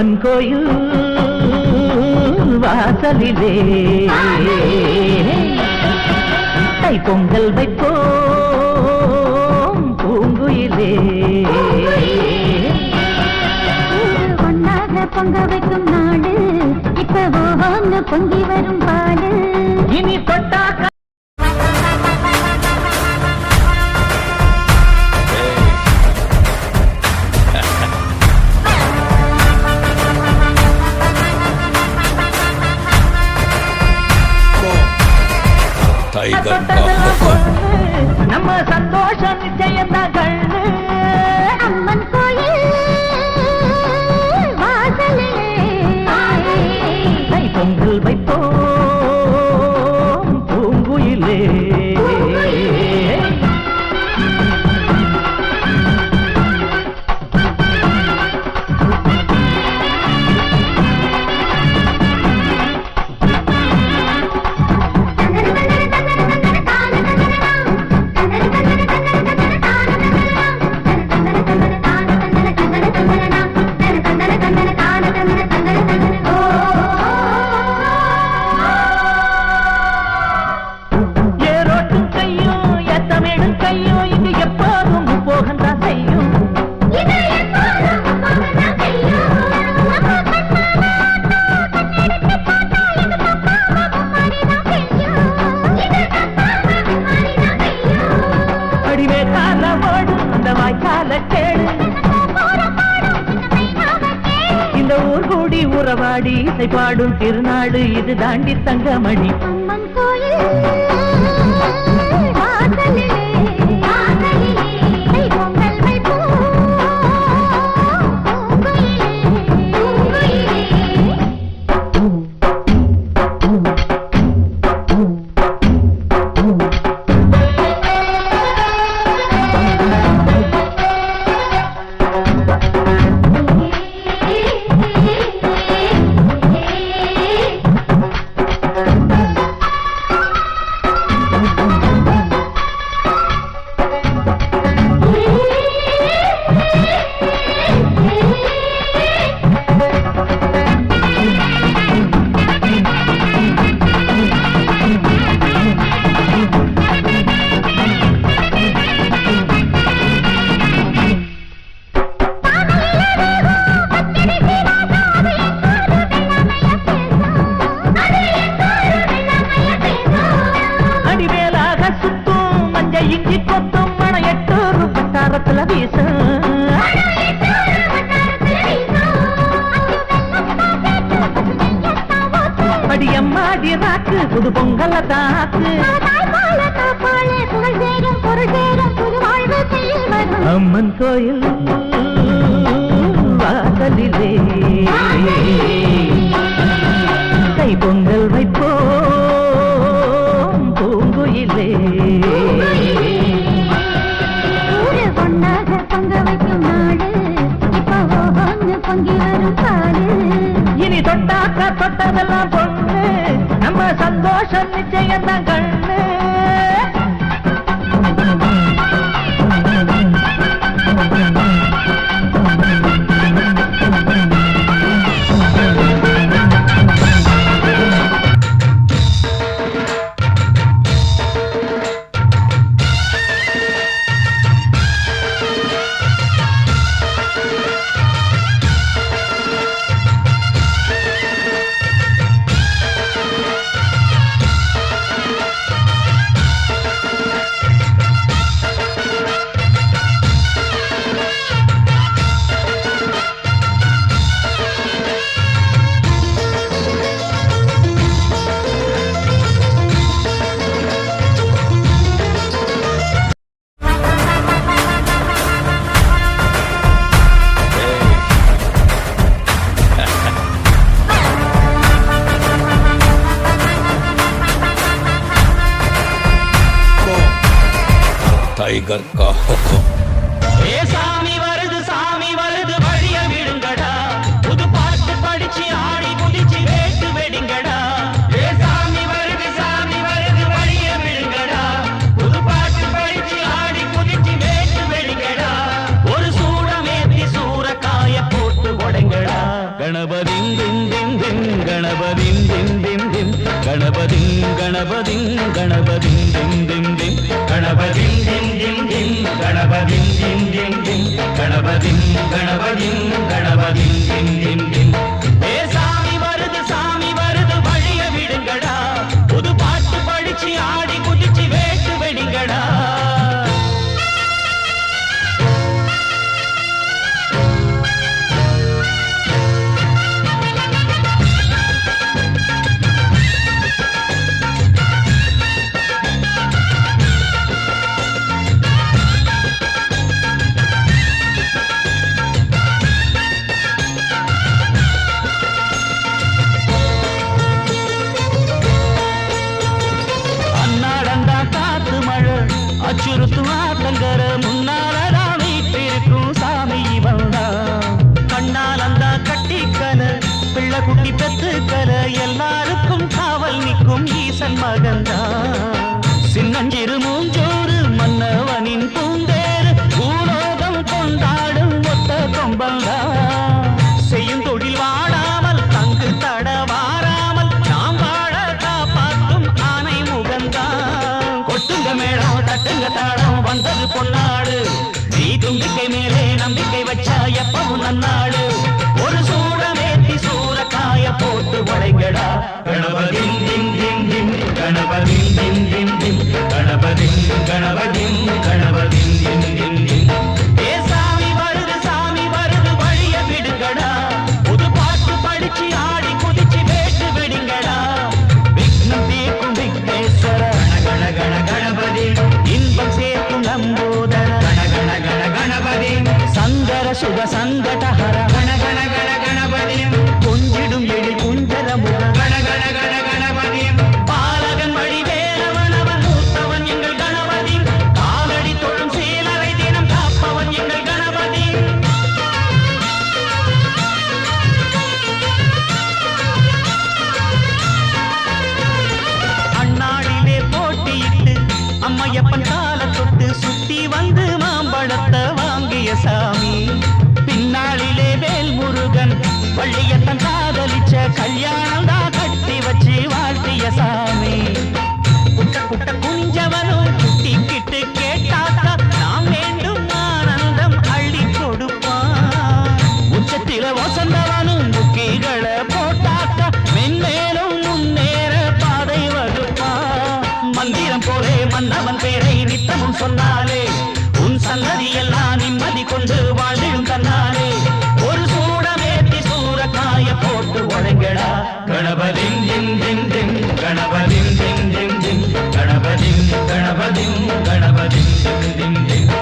அம்மன் கோயில் வாசலிலே. தை பொங்கல் வைப்போம் பூங்குயிலே. ஒன்னாக பொங்க வைக்கும் நாடு இப்ப ஓஹோன்னு பொங்கி வரும் பாடு. இனி தொட்டாக்க ನಮ್ಮ ಸಂತೋಷ ನಿತ್ಯ உறவாடி பாடும் திருநாடு இது தாண்டி தங்கமணி. அம்மன் கோயில். ராக்கு புது பொங்கல தாக்கு. அம்மன் கோயில் வாசலிலே. கை பொங்கல் வைப்போம். நிகர்காககம் சாமி வருது சாமி வருது வழிய விடுங்கடா. புது பாட்டு படிச்சு ஆடி குதிச்சு வேட்டு வெடிங்கடா. ஏ சாமி வருது சாமி வருது வழிய விடுங்கடா. புது பாட்டு படிச்சு ஆடி குதிச்சு வேட்டு வெடிங்கடா. ஒரு சூடமேத்தி கணபதிங் கணபதிங் கணபதிங் கணபதிங் சங்கர గడప డింగ్ డింగ్ డింగ్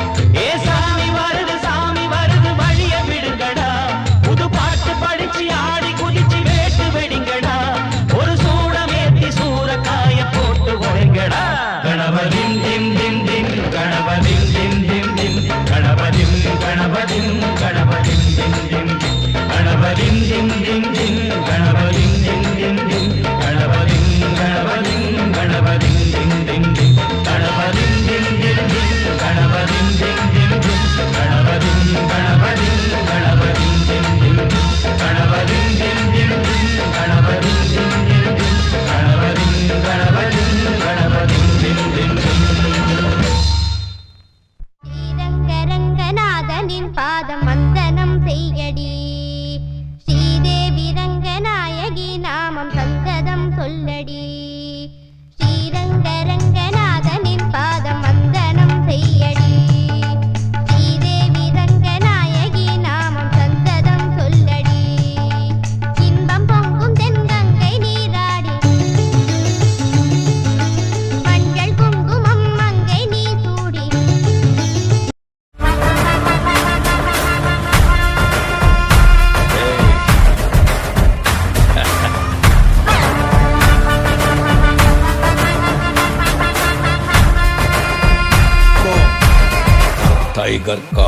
Garka.